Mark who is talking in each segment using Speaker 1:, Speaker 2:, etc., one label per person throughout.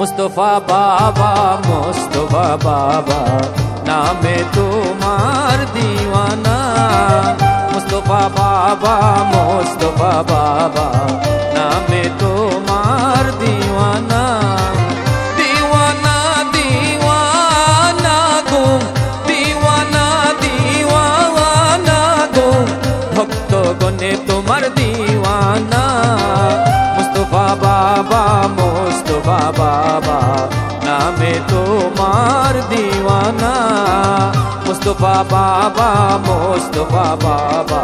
Speaker 1: মুস্তফা বাবা মুস্তফা বাবা, নামে তোমার দিওয়ানা। মুস্তফা বাবা মুস্তফা বাবা, নামে তোমার দিওয়ানা। দিওয়ানা দিওয়ানা গো, দিওয়ানা দিওয়ানা গো ভক্ত গনে তোমার দিওয়ানা। মুস্তফা বাবা বাবা নামে তোমার দিওয়ানা। মুস্তফা বাবা মুস্তফা বাবা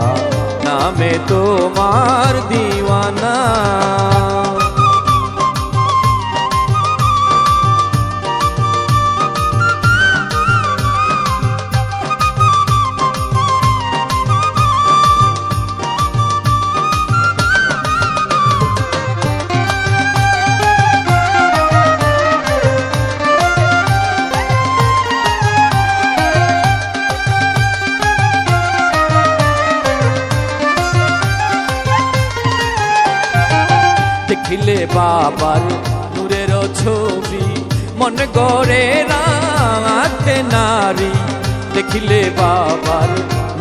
Speaker 1: নামে তোমার দেখিলে বাবার নূরের ছবি মন গড়ে রাতে নারী। দেখিলে, বাবার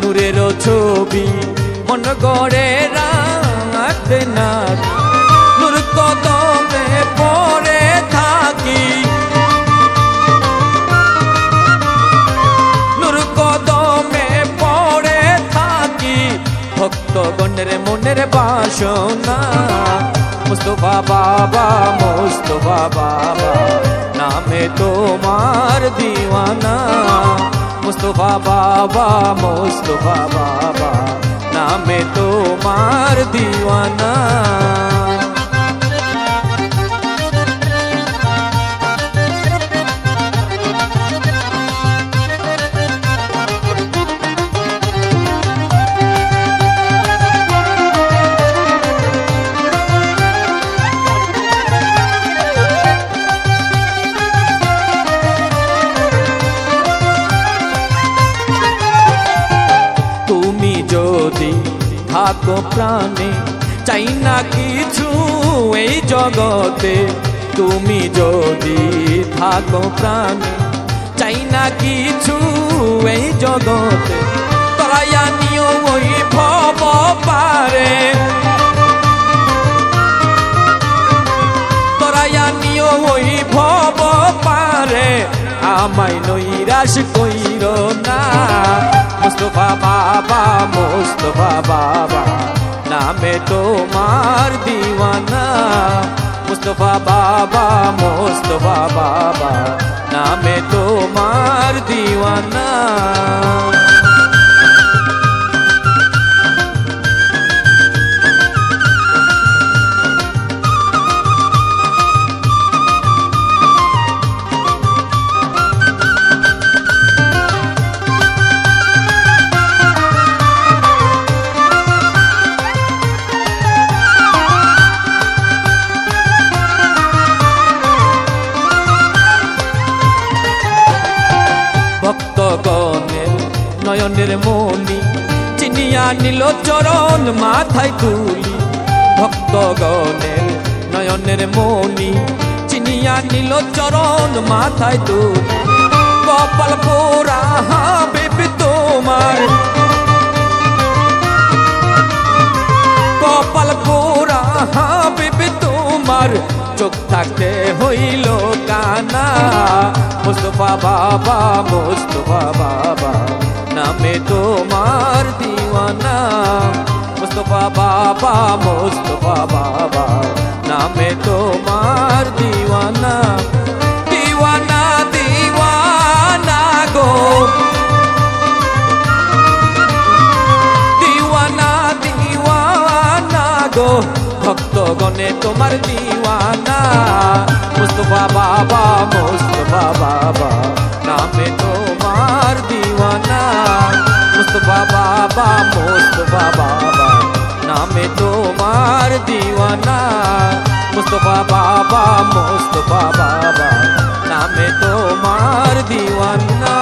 Speaker 1: নূরের ছবি মন গড়ে রাতে নারী নূর। কদমে পড়ে থাকি। নূর কদমে পড়ে থাকি। ভক্ত গণের মনের বাসনা মুস্তফা বাবা মুস্তফা বাবা নামে তোমার দিওয়ানা। মুস্তফা বাবা মুস্তফা বাবা নামে তোমার দিওয়ানা। থাকো প্রাণে। চাই না কিছু এই জগতে। তুমি যদি থাকো প্রাণে, চাই না কিছু এই জগতে। তরাইয়া নিও ওই ভব পারে। তরাইয়া ওই ভব পারে। আমায় নৈরাশ কইর না। মুস্তফা বাবা মুস্তফা বাবা, নামে তোমার দিওয়ানা। মুস্তফা বাবা মুস্তফা বাবা, নামে তোমার দিওয়ানা। ভক্তগণের নয়নের মনি চিনিয়া নিল চরণ মাথায় তুলি। ভক্তগণের নয়নের মনি চিনিয়া নিল চরণ মাথায় তুলি। কপাল পোড়া বেবি তোমার চোখ থাকতে হইল কানা। মুস্তফা বাবা মুস্তফা বাবা, নামে তোমার দিওয়ানা। মুস্তফা বাবা মুস্তফা বাবা, নামে তোমার দিওয়ানা। দিওয়ানা দিওয়ানা গো। দিওয়ানা দিওয়ানা গো। भक्त गणे तुमार दीवाना मुस्तफ़ा बाबा मुस्तफ़ा बाबा नामे तुमार दीवाना मुस्तफ़ा बाबा मुस्तफ़ा बाबा नामे तुमार दीवाना मुस्तफ़ा बाबा मुस्तफ़ा बाबा नामे तुमार दीवाना